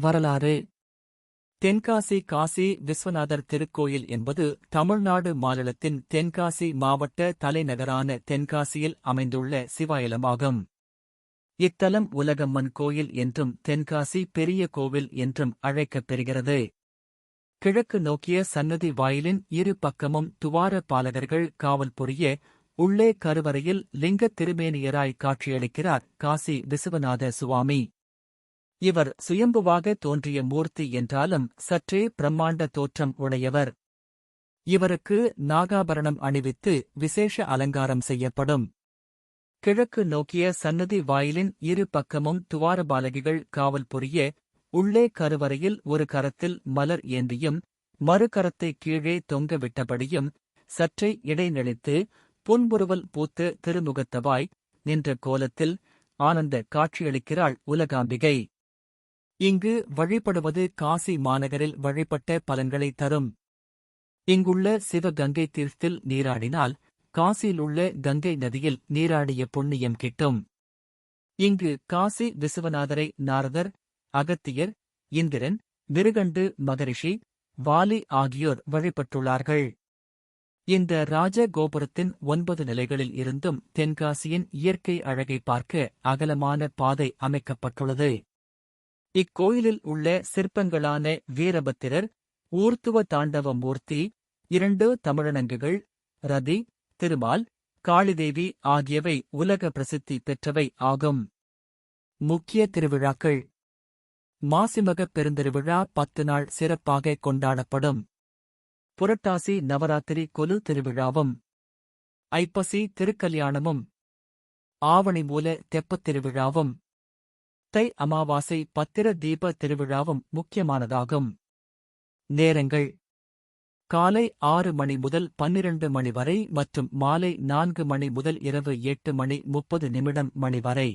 வரலாறு. தென்காசி காசி விஸ்வநாதர் திருக்கோயில் என்பது தமிழ்நாடு மாநிலத்தின் தென்காசி மாவட்ட தலைநகரான தென்காசியில் அமைந்துள்ள சிவாயலமாகும் இத்தலம் உலகம்மன் கோயில் என்றும் தென்காசி பெரிய கோவில் என்றும் அழைக்கப் பெறுகிறது கிழக்கு நோக்கிய சன்னதி வாயிலின் இரு பக்கமும் துவார பாலகர்கள் காவல் புரிய உள்ளே கருவறையில் லிங்கத் திருமேனியராய் காட்சியளிக்கிறார் காசி விசுவநாத சுவாமி. இவர் சுயம்புவாக தோன்றிய மூர்த்தி என்றாலும் சற்றே பிரம்மாண்ட தோற்றம் உடையவர். இவருக்கு நாகாபரணம் அணிவித்து விசேஷ அலங்காரம் செய்யப்படும். கிழக்கு நோக்கிய சன்னதி வாயிலின் இரு பக்கமும் துவாரபாலகிகள் காவல் புரிய உள்ளே கருவறையில் ஒரு கரத்தில் மலர் ஏந்தியும் மறுகரத்தை கீழே தொங்க விட்டபடியும் சற்றே இடைநிலைத்து புன்புருவல் பூத்து திருமுகத்தவாய் நின்ற கோலத்தில் ஆனந்த காட்சியளிக்கிறாள் உலகாம்பிகை. இங்கு வழிபடுவது காசி மாநகரில் வழிபட்ட பலன்களை தரும். இங்குள்ள சிவகங்கை தீர்த்தில் நீராடினால் காசியிலுள்ள கங்கை நதியில் நீராடிய புண்ணியம் கிட்டும். இங்கு காசி விசுவநாதரை நாரதர் அகத்தியர் இந்திரன் மிருகண்டு மகரிஷி வாலி ஆகியோர் வழிபட்டுள்ளார்கள். இந்த ராஜ கோபுரத்தின் ஒன்பது நிலைகளில் இருந்தும் தென்காசியின் இயற்கை அழகை பார்க்க அகலமான பாதை அமைக்கப்பட்டுள்ளது. இக்கோயிலில் உள்ள சிற்பங்களான வீரபத்திரர் ஊர்த்துவ தாண்டவ மூர்த்தி இரண்டு தமிழனங்குகள் ரதி திருமால் காளிதேவி ஆகியவை உலக பிரசித்தி பெற்றவை ஆகும். முக்கிய திருவிழாக்கள். மாசிமகப் பெருந்திருவிழா பத்து நாள் சிறப்பாக கொண்டாடப்படும். புரட்டாசி நவராத்திரி கொலு திருவிழாவும். ஐப்பசி திருக்கல்யாணமும். ஆவணி மூல தெப்பத் திருவிழாவும். தை அமாவாசை பத்திர தீப திருவிழாவும் முக்கியமானதாகும். நேரங்கள். காலை ஆறு மணி முதல் பன்னிரண்டு மணி வரை மற்றும் மாலை நான்கு மணி முதல் இரவு எட்டு மணி முப்பது நிமிடம் மணி வரை.